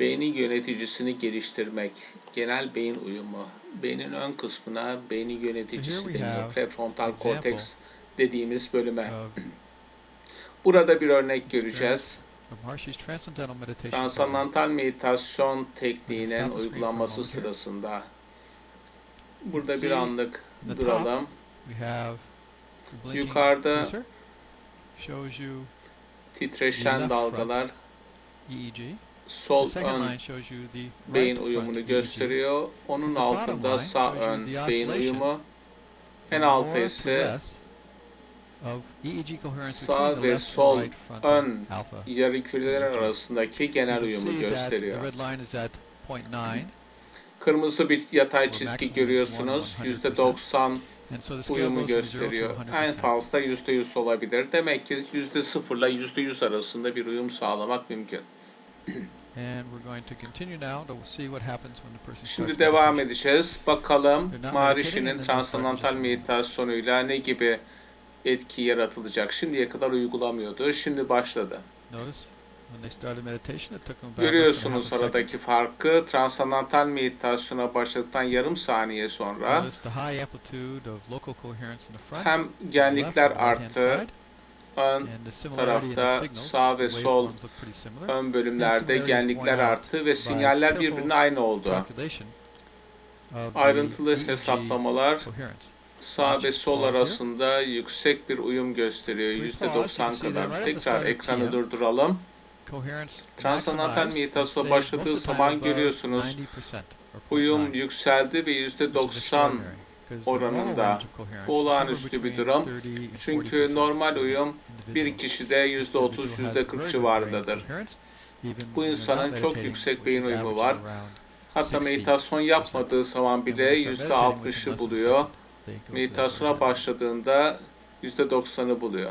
Beynin yöneticisini geliştirmek. Genel beyin uyumu. Beynin ön kısmına beynin yöneticisi deniyor. Prefrontal korteks dediğimiz bölüme. Burada bir örnek göreceğiz. Transandantal meditasyon tekniğinin uygulanması sırasında. Burada bir anlık duralım. Yukarıda titreşen dalgalar EEG. Sol ön beyin uyumunu gösteriyor. Onun altında sağ ön beyin uyumu. En to ise EEG coherence sağ ve sol ön yarı küreler arasındaki genel uyumu gösteriyor. The red line is at 0.9 Kırmızı bir yatay çizgi görüyorsunuz. more than %90 and so the scale uyumu goes from 0 to gösteriyor. 100%. En fazla %100 olabilir. Demek ki %0 ile %100 arasında bir uyum sağlamak mümkün. Şimdi devam edeceğiz. Bakalım meditating, transandantal meditasyonuyla ne gibi etki yaratılacak. Şimdiye kadar uygulamıyordu. Şimdi başladı. Görüyorsunuz aradaki farkı. Transandantal meditasyona başladıktan yarım saniye sonra hem genlikler arttı, ön, tarafta sağ ve sol ön bölümlerde genlikler arttı ve sinyaller birbirine aynı oldu. Ayrıntılı EEG hesaplamalar sağ ve sol arasında yüksek bir uyum gösteriyor. So we pause, you %90 can see kadar. Tekrar ekranı durduralım. Transandantal stayed başladığı zaman görüyorsunuz. 90% or uyum 0.9, yükseldi ve which is %90 oranında. olağanüstü bir durum. 30 and Çünkü 40% normal uyum bir kişide %30, This individual has %40 very good civarındadır. Bu insanın çok yüksek beyin uyumu var. Hatta 60%. meditasyon yapmadığı zaman bile when they start meditating within less %60'ı than a buluyor. Meditasyona başladığında %90'ı buluyor.